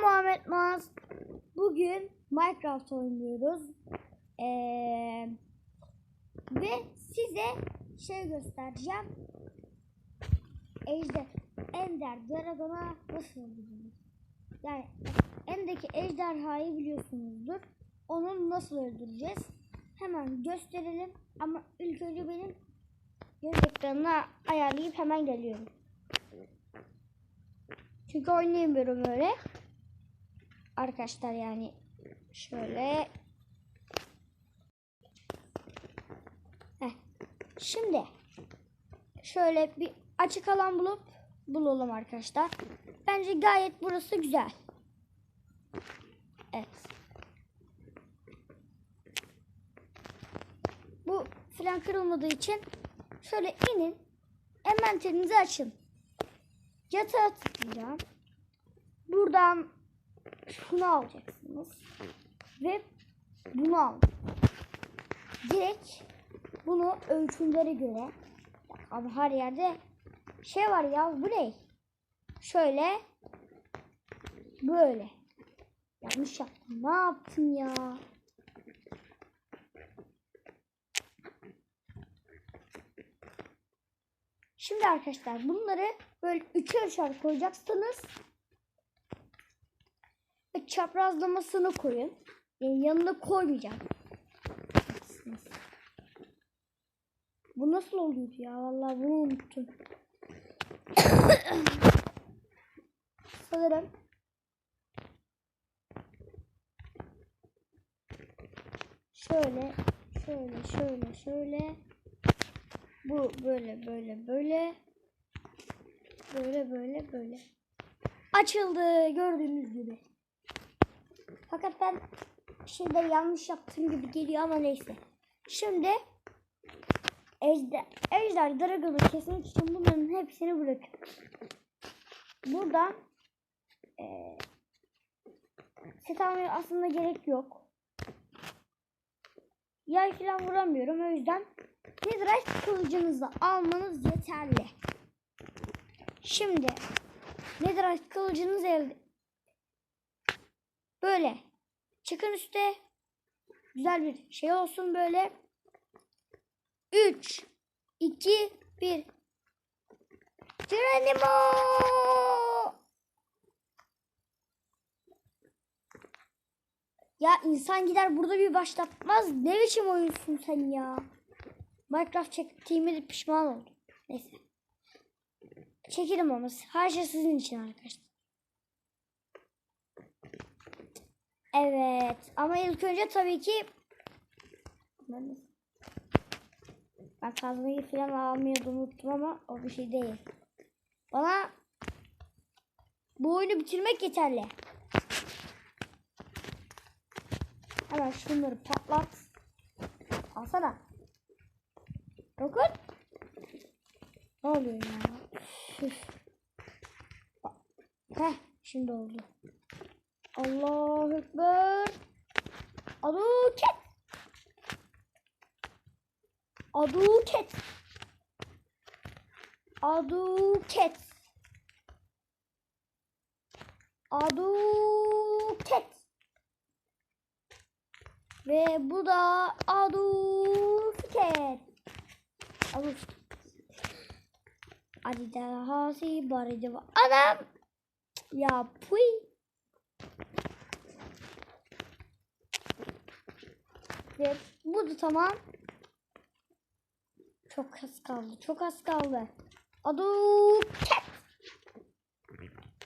Ben Muhammed Maz. Bugün Minecraft oynuyoruz. Ee, ve size şey göstereceğim. Ejder, Ender Dragon'a nasıl öldürülür? Yani Endeki ejderhayı biliyorsunuzdur. Onu nasıl öldüreceğiz? Hemen gösterelim. Ama ilk önce benim göz ekranına ayarlayıp hemen geliyorum. Çünkü oynayamıyorum öyle. Arkadaşlar yani şöyle. Heh. Şimdi şöyle bir açık alan bulup bulalım arkadaşlar. Bence gayet burası güzel. Evet. Bu falan kırılmadığı için şöyle inin. Envanterinizi açın. Yatağa tıklayacağım. Buradan şunu alacaksınız. Ve bunu al. Direkt bunu ölçümlere göre ama her yerde şey var ya bu ne? Şöyle böyle. Yanlış yaptım. Ne yaptım ya? Şimdi arkadaşlar bunları böyle üçer üçer koyacaksınız. Çaprazlamasını koyun. Yani yanına koymayacağım. Bu nasıl oluyor ya? Vallahi bunu unuttum. Sanırım şöyle şöyle şöyle şöyle bu böyle böyle böyle böyle böyle böyle açıldı gördüğünüz gibi. Fakat ben şimdi yanlış yaptığım gibi geliyor ama neyse. Şimdi Ejder, Ejder Dragon'u kesmek için bunların hepsini bırakın. Buradan e, set almaya aslında gerek yok. Yay falan vuramıyorum o yüzden Netherite kılıcınızı almanız yeterli. Şimdi Netherite kılıcınız elde. Böyle çıkın üste güzel bir şey olsun böyle. 3 2 1 Geronimo! Ya insan gider burada bir başlatmaz. Ne biçim oyunsun sen ya? Minecraft çektiğime de pişman oldum. Neyse. Çekelim ama her şey sizin için arkadaşlar. Evet ama ilk önce tabii ki ben kazmayı falan almayı da unuttum ama o bir şey değil. Bana bu oyunu bitirmek yeterli. Hemen şunları patlat. Alsana. Dokun. Ne oluyor ya? Heh, şimdi oldu. Allahu Ekber. Aduket. Aduket. Aduket. Aduket. Ve bu da Aduket. Aduket. Hadi daha si bari de adam. Ya puy. Ve bu da tamam. Çok az kaldı. Çok az kaldı. Aduket.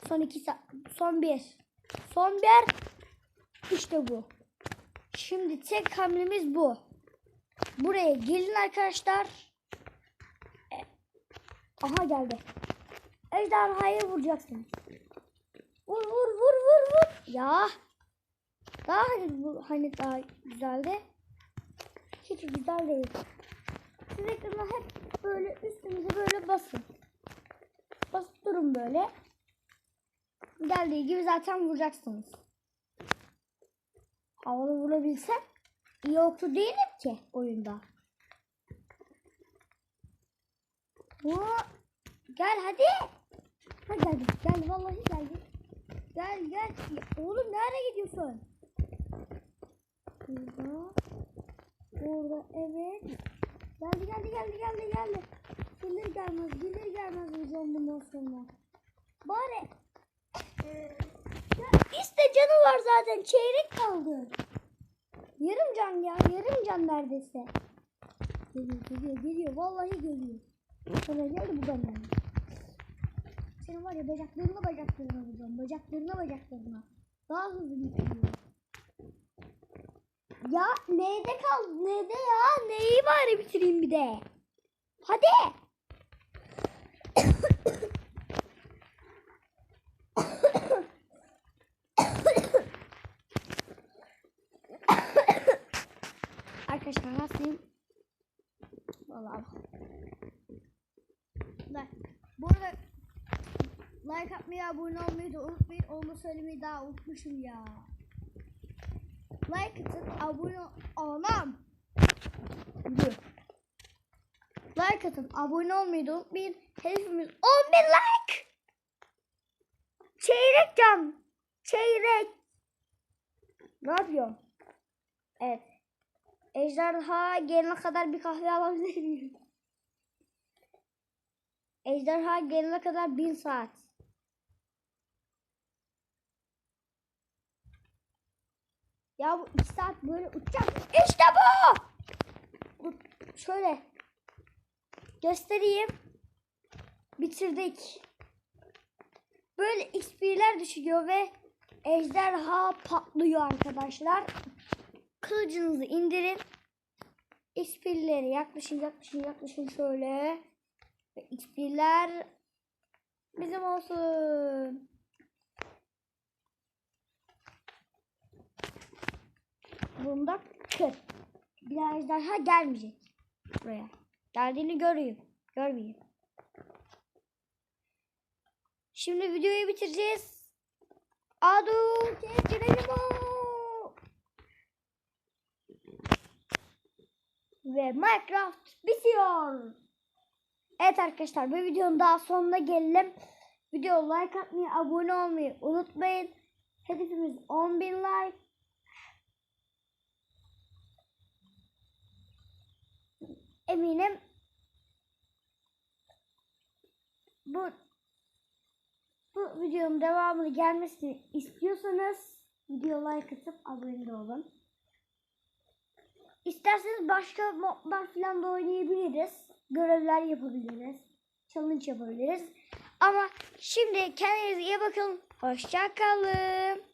Son iki sa- son bir. Son bir. İşte bu. Şimdi tek hamlemiz bu. Buraya gelin arkadaşlar. E, Aha geldi. Ejderhayı vuracaksınız. Vur vur vur vur vur. Ya. Daha hani hani daha güzeldi. Hiç güzel değil. Siz ekrana hep böyle üstünüze böyle basın. Basıp durun böyle. Geldiği gibi zaten vuracaksınız. Havalı vurabilsem iyi okçu değilim ki oyunda. Vur. Gel hadi. Ha geldi. Geldi vallahi geldi. Gel gel. Oğlum nereye gidiyorsun? Burada. Burada evet. Geldi geldi geldi geldi geldi. Gelir gelmez gelir gelmez vuracağım bundan sonra. Bari. Ya işte canı var zaten çeyrek kaldı. Yarım can ya yarım can neredeyse. Geliyor geliyor geliyor vallahi geliyor. Sonra geldi bu benden. Senin var ya bacaklarına bacaklarına vuracağım. Bacaklarına bacaklarına. Daha hızlı bitiriyor. Ya neyde kaldı? Neyde ya? Neyi bari bitireyim bir de. Hadi. Arkadaşlar hastayım. Vallahi. Like, bu arada like atmayı, abone olmayı da unutmayın. Onu söylemeyi daha unutmuşum ya. Like atın, abone ol... Anam! Dur. Like atın, abone olmayı da unutmayın. Hedefimiz 10.000 like! Çeyrek can! Çeyrek! Ne yapıyorsun? Evet. Ejderha gelene kadar bir kahve alabilir miyim? Ejderha gelene kadar bin saat. Ya bu iki saat böyle uçacak. İşte bu! Şöyle göstereyim. Bitirdik. Böyle XP'ler düşüyor ve ejderha patlıyor arkadaşlar. Kılıcınızı indirin. XP'leri yaklaşın yaklaşın yaklaşın şöyle. Ve XP'ler bizim olsun. Bunda 40. Bir daha gelmeyecek. Buraya. Geldiğini göreyim. Görmeyeyim. Şimdi videoyu bitireceğiz. Adu Geronimo. Ve Minecraft bitiyor. Evet arkadaşlar bu videonun daha sonuna gelelim. Video like atmayı, abone olmayı unutmayın. Hedefimiz 10.000 like. Eminim bu bu videonun devamını gelmesini istiyorsanız video like atıp abone olun. İsterseniz başka modlar falan da oynayabiliriz. Görevler yapabiliriz. Challenge yapabiliriz. Ama şimdi kendinize iyi bakın. Hoşça kalın.